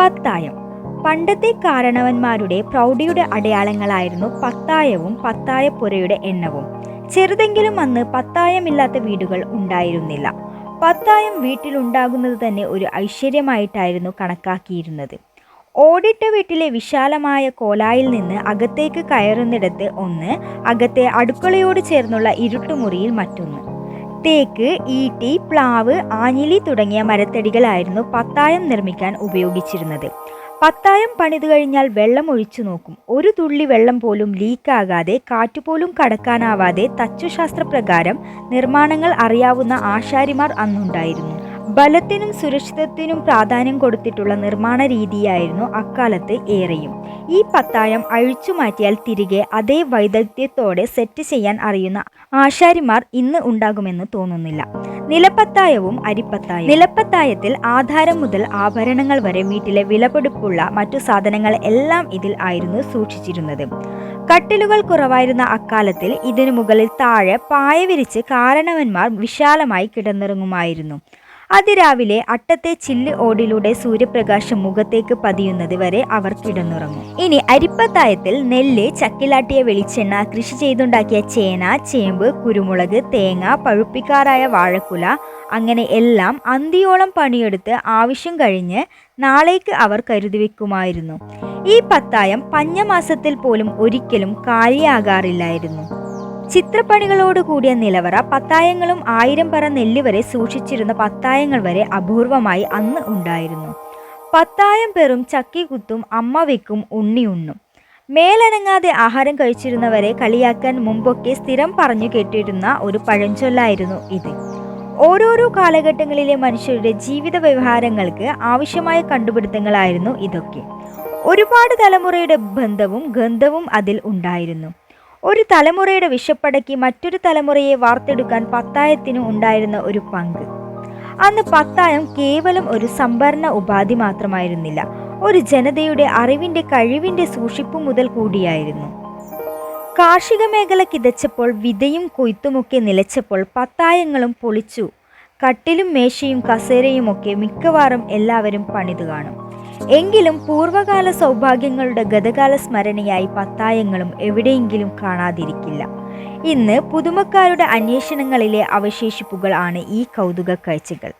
പത്തായം. പണ്ടത്തെ കാരണവന്മാരുടെ പ്രൗഢിയുടെ അടയാളങ്ങളായിരുന്നു പത്തായവും പത്തായപ്പുരയുടെ എണ്ണവും. ചെറുതെങ്കിലും അന്ന് പത്തായമില്ലാത്ത വീടുകൾ ഉണ്ടായിരുന്നില്ല. പത്തായം വീട്ടിലുണ്ടാകുന്നത് തന്നെ ഒരു ഐശ്വര്യമായിട്ടായിരുന്നു കണക്കാക്കിയിരുന്നത്. ഓടിട്ട വീട്ടിലെ വിശാലമായ കോലായിൽ നിന്ന് അകത്തേക്ക് കയറുന്നിടത്ത് ഒന്ന് അകത്തെ അടുക്കളയോട് ചേർന്നുള്ള ഇരുട്ടുമുറിയിൽ മറ്റൊന്ന്. തേക്ക് ഈട്ടി പ്ലാവ് ആഞ്ഞിലി തുടങ്ങിയ മരത്തടികളായിരുന്നു പത്തായം നിർമ്മിക്കാൻ ഉപയോഗിച്ചിരുന്നത്. പത്തായം പണിതു കഴിഞ്ഞാൽ വെള്ളം ഒഴിച്ചു നോക്കും. ഒരു തുള്ളി വെള്ളം പോലും ലീക്കാകാതെ കാറ്റുപോലും കടക്കാനാവാതെ തച്ചുശാസ്ത്രപ്രകാരം നിർമ്മാണങ്ങൾ അറിയാവുന്ന ആശാരിമാർ അന്നുണ്ടായിരുന്നു. ബലത്തിനും സുരക്ഷിതത്വത്തിനും പ്രാധാന്യം കൊടുത്തിട്ടുള്ള നിർമ്മാണ രീതിയായിരുന്നു അക്കാലത്ത് ഏറെയും. ഈ പത്തായം അഴിച്ചു മാറ്റിയാൽ തിരികെ അതേ വൈദഗ്ധ്യത്തോടെ സെറ്റ് ചെയ്യാൻ അറിയുന്ന ആശാരിമാർ ഇന്ന് ഉണ്ടാകുമെന്ന് തോന്നുന്നില്ല. നിലപ്പത്തായവും അരിപ്പത്തായവും. നിലപ്പത്തായത്തിൽ ആധാരം മുതൽ ആഭരണങ്ങൾ വരെ വീട്ടിലെ വിലപിടിപ്പുള്ള മറ്റു സാധനങ്ങൾ എല്ലാം ഇതിൽ ആയിരുന്നു സൂക്ഷിച്ചിരുന്നത്. കട്ടിലുകൾ കുറവായിരുന്ന അക്കാലത്തിൽ ഇതിനു മുകളിൽ താഴെ പായ വിരിച്ച് കാരണവന്മാർ വിശാലമായി കിടന്നിറങ്ങുമായിരുന്നു. അതിരാവിലെ അട്ടത്തെ ചില്ല് ഓടിലൂടെ സൂര്യപ്രകാശം മുഖത്തേക്ക് പതിയുന്നത് വരെ അവർ കിടന്നുറങ്ങും. ഇനി അരിപ്പത്തായത്തിൽ നെല്ല് ചക്കിലാട്ടിയ വെളിച്ചെണ്ണ കൃഷി ചെയ്തുണ്ടാക്കിയ ചേന ചേമ്പ് കുരുമുളക് തേങ്ങ പഴുപ്പിക്കാറായ വാഴക്കുല അങ്ങനെ എല്ലാം അന്തിയോളം പണിയെടുത്ത് ആവശ്യം കഴിഞ്ഞ് നാളേക്ക് അവർ കരുതി വെക്കുമായിരുന്നു ഈ പത്തായം പഞ്ഞമാസത്തിൽ പോലും ഒരിക്കലും കാലിയാകാറില്ലായിരുന്നു ചിത്രപ്പണികളോട് കൂടിയ നിലവറ പത്തായങ്ങളും ആയിരം പറ നെല്ല് വരെ സൂക്ഷിച്ചിരുന്ന പത്തായങ്ങൾ വരെ അപൂർവമായി അന്ന് ഉണ്ടായിരുന്നു. പത്തായം പേറും ചക്കിക്കുത്തും അമ്മ വെക്കും ഉണ്ണി ഉണ്ണും. മേലനങ്ങാതെ ആഹാരം കഴിച്ചിരുന്നവരെ കളിയാക്കാൻ മുമ്പൊക്കെ സ്ഥിരം പറഞ്ഞു കേട്ടിരുന്ന ഒരു പഴഞ്ചൊല്ലായിരുന്നു ഇത്. ഓരോരോ കാലഘട്ടങ്ങളിലെ മനുഷ്യരുടെ ജീവിത വ്യവഹാരങ്ങൾക്ക് ആവശ്യമായ കണ്ടുപിടുത്തങ്ങളായിരുന്നു ഇതൊക്കെ. ഒരുപാട് തലമുറയുടെ ബന്ധവും ഗന്ധവും അതിൽ ഉണ്ടായിരുന്നു. ഒരു തലമുറയുടെ വിശപ്പടക്കി മറ്റൊരു തലമുറയെ വാർത്തെടുക്കാൻ പത്തായത്തിന് ഉണ്ടായിരുന്ന ഒരു പങ്ക്. അന്ന് പത്തായം കേവലം ഒരു സംഭരണ ഉപാധി മാത്രമായിരുന്നില്ല. ഒരു ജനതയുടെ അറിവിന്റെ കഴിവിന്റെ സൂക്ഷിപ്പ് മുതൽ കൂടിയായിരുന്നു. കാർഷിക മേഖല കിതച്ചപ്പോൾ വിതയും കൊയ്ത്തുമൊക്കെ നിലച്ചപ്പോൾ പത്തായങ്ങളും പൊളിച്ചു. കട്ടിലും മേശയും കസേരയുമൊക്കെ മിക്കവാറും എല്ലാവരും പണിതു കാണും. എങ്കിലും പൂർവകാല സൗഭാഗ്യങ്ങളുടെ ഗതകാല സ്മരണയായി പത്തായങ്ങളും എവിടെയെങ്കിലും കാണാതിരിക്കില്ല. ഇന്ന് പുതുമക്കാരുടെ അന്വേഷണങ്ങളിലെ അവശേഷിപ്പുകൾ ആണ് ഈ കൗതുക കാഴ്ചകൾ